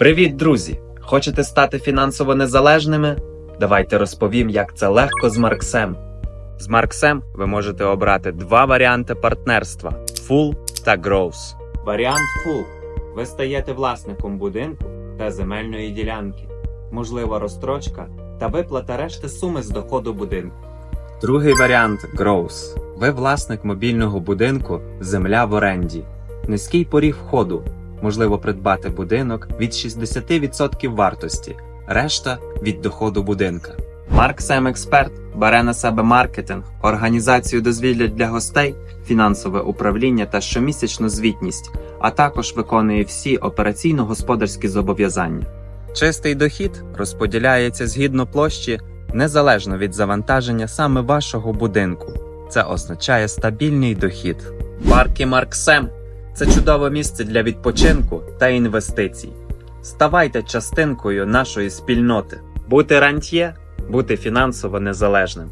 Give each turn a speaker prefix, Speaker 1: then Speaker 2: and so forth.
Speaker 1: Привіт, друзі! Хочете стати фінансово незалежними? Давайте розповім, як це легко з Марксем. З Марксем ви можете обрати два варіанти партнерства: Full та Growth. Варіант Full. Ви стаєте власником будинку та земельної ділянки, можлива розстрочка та виплата решти суми з доходу будинку. Другий варіант Growth. Ви власник мобільного будинку, земля в оренді. Низький поріг входу. Можливо придбати будинок від 60% вартості, решта від доходу будинка. Марк Сем Експерт бере на себе маркетинг, організацію дозвілля для гостей, фінансове управління та щомісячну звітність, а також виконує всі операційно-господарські зобов'язання. Чистий дохід розподіляється згідно площі незалежно від завантаження саме вашого будинку. Це означає стабільний дохід. Парки Марксем це чудове місце для відпочинку та інвестицій. Ставайте частинкою нашої спільноти. Бути рантьє, бути фінансово незалежним.